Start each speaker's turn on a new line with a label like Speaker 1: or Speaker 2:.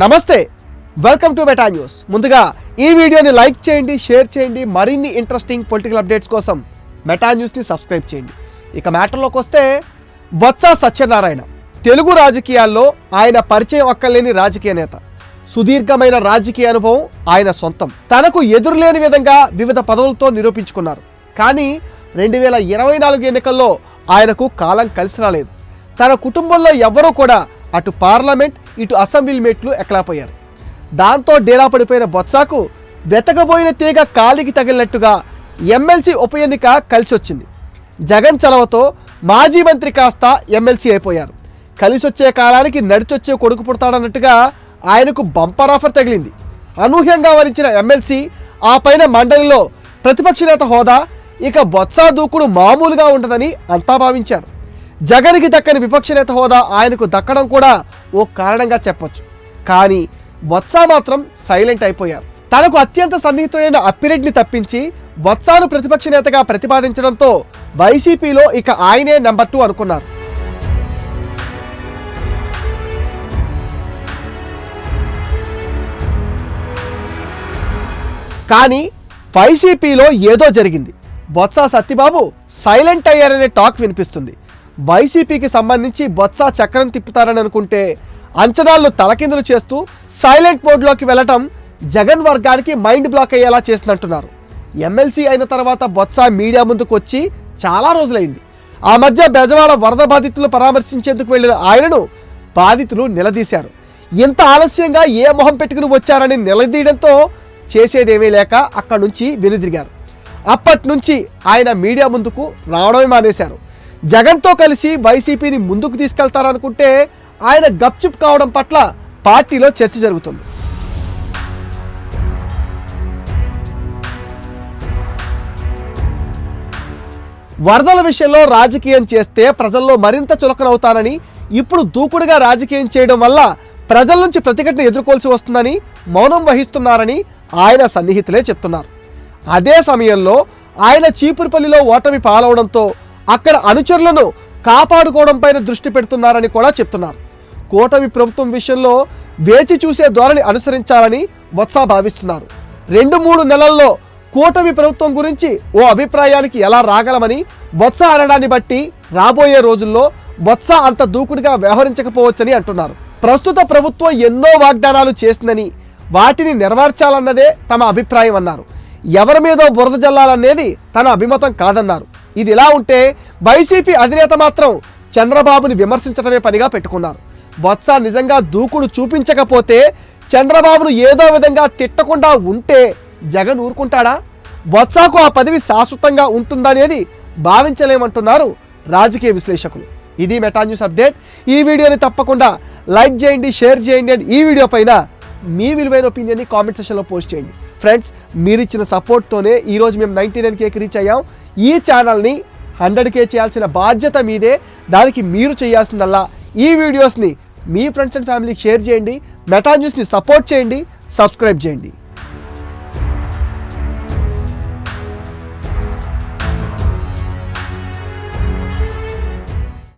Speaker 1: నమస్తే welcome to meta news ముందుగా ఈ వీడియోని లైక్ చేయండి షేర్ చేయండి మరిన్ని ఇంట్రెస్టింగ్ పొలిటికల్ అప్డేట్స్ కోసం మెటా న్యూస్ని సబ్స్క్రైబ్ చేయండి. ఇక మ్యాటర్లోకి వస్తే బొత్స సత్యనారాయణ. తెలుగు రాజకీయాల్లో ఆయన పరిచయం అక్కర్లేని రాజకీయ నేత. సుదీర్ఘమైన రాజకీయ అనుభవం ఆయన సొంతం. తనకు ఎదురులేని విధంగా వివిధ పదవులతో నిరూపించుకున్నారు. కానీ రెండు వేల ఇరవై నాలుగు ఎన్నికల్లో ఆయనకు కాలం కలిసి రాలేదు తన కుటుంబంలో ఎవ్వరూ కూడా అటు పార్లమెంట్ ఇటు అసెంబ్లీ మెట్లు ఎక్కలాపోయారు దాంతో డేలా పడిపోయిన బొత్సాకు వెతకబోయిన తీగ కాలికి తగిలినట్టుగా ఎమ్మెల్సీ ఉప ఎన్నిక కలిసి వచ్చింది జగన్ చలవతో మాజీ మంత్రి కాస్త ఎమ్మెల్సీ అయిపోయారు. కలిసి వచ్చే కాలానికి నడిచొచ్చే కొడుకు పుడతాడన్నట్టుగా ఆయనకు బంపర్ ఆఫర్ తగిలింది. అనూహ్యంగా వరించిన ఎమ్మెల్సీ ఆ పైన మండలిలో ప్రతిపక్ష నేత హోదా ఇక బొత్స దూకుడు మామూలుగా ఉండదని అంతా భావించారు. జగన్కి దక్కని విపక్ష నేత హోదా ఆయనకు దక్కడం కూడా ఓ కారణంగా చెప్పొచ్చు. కానీ బొత్స మాత్రం సైలెంట్ అయిపోయారు. తనకు అత్యంత సన్నిహితుడైన అప్పిరెడ్డిని తప్పించి బొత్సాను ప్రతిపక్ష నేతగా ప్రతిపాదించడంతో వైసీపీలో ఇక ఆయనే నెంబర్ టూ అనుకున్నారు. కానీ వైసీపీలో ఏదో జరిగింది. బొత్స సత్యబాబు సైలెంట్ అయ్యారనే టాక్ వినిపిస్తుంది. వైసీపీకి సంబంధించి బొత్స చక్రం తిప్పుతారని అనుకుంటే అంచనాలను తలకిందులు చేస్తూ సైలెంట్ మోడ్లోకి వెళ్ళటం జగన్ వర్గానికి మైండ్ బ్లాక్ అయ్యేలా చేసినట్టున్నారు ఎమ్మెల్సీ అయిన తర్వాత బొత్స మీడియా ముందుకు వచ్చి చాలా రోజులైంది. ఆ మధ్య బెజవాడ వరద బాధితులు పరామర్శించేందుకు వెళ్ళిన ఆయనను బాధితులు నిలదీశారు. ఇంత ఆలస్యంగా ఏ మొహం పెట్టుకుని వచ్చారని నిలదీయడంతో చేసేదేమీ లేక అక్కడి నుంచి వెనుదిరిగారు. అప్పటి నుంచి ఆయన మీడియా ముందుకు రావడమే మానేశారు. జగన్తో కలిసి వైసీపీని ముందుకు తీసుకెళ్తారనుకుంటే ఆయన గప్చుప్ కావడం పట్ల పార్టీలో చర్చ జరుగుతుంది. వరదల విషయంలో రాజకీయం చేస్తే ప్రజల్లో మరింత చులకనవుతానని ఇప్పుడు దూకుడుగా రాజకీయం చేయడం వల్ల ప్రజల నుంచి ప్రతిఘటన ఎదుర్కోవాల్సి వస్తుందని మౌనం వహిస్తున్నారని ఆయన సన్నిహితులే చెప్తున్నారు. అదే సమయంలో ఆయన చీపురుపల్లిలో ఓటమి పాలవడంతో అక్కడ అనుచరులను కాపాడుకోవడం పైన దృష్టి పెడుతున్నారని కూడా చెప్తున్నారు. కూటమి ప్రభుత్వం విషయంలో వేచి చూసే ధోరణి అనుసరించాలని బొత్స భావిస్తున్నారు. రెండు మూడు నెలల్లో కూటమి ప్రభుత్వం గురించి ఓ అభిప్రాయానికి ఎలా రాగలమని బొత్స అనడాన్ని బట్టి రాబోయే రోజుల్లో బొత్స అంత దూకుడుగా వ్యవహరించకపోవచ్చని అంటున్నారు. ప్రస్తుత ప్రభుత్వం ఎన్నో వాగ్దానాలు చేసిందని వాటిని నెరవేర్చాలన్నదే తమ అభిప్రాయం అన్నారు. ఎవరి మీదో బురద జల్లాలనేది తన అభిమతం కాదన్నారు. ఇది ఇలా ఉంటే వైసీపీ అధినేత మాత్రం చంద్రబాబుని విమర్శించడమే పనిగా పెట్టుకున్నారు. బొత్స నిజంగా దూకుడు చూపించకపోతే చంద్రబాబును ఏదో విధంగా తిట్టకుండా ఉంటే జగన్ ఊరుకుంటాడా? బొత్సాకు ఆ పదవి శాశ్వతంగా ఉంటుందనేది భావించలేమంటున్నారు రాజకీయ విశ్లేషకులు. ఇది మెటాన్యూస్ అప్డేట్. ఈ వీడియోని తప్పకుండా లైక్ చేయండి షేర్ చేయండి అండ్ ఈ వీడియో పైన మీ విలువైన ఒపీనియన్ని కామెంట్ సెషన్లో పోస్ట్ చేయండి. ఫ్రెండ్స్ మీరు ఇచ్చిన సపోర్ట్తోనే ఈరోజు మేము నైంటీ నైన్ కేకి రీచ్ అయ్యాం. ఈ ఛానల్ని హండ్రెడ్ కే చేయాల్సిన బాధ్యత మీదే. దానికి మీరు చేయాల్సిందల్లా ఈ వీడియోస్ని మీ ఫ్రెండ్స్ అండ్ ఫ్యామిలీకి షేర్ చేయండి. మెటా న్యూస్ని సపోర్ట్ చేయండి. సబ్స్క్రైబ్ చేయండి.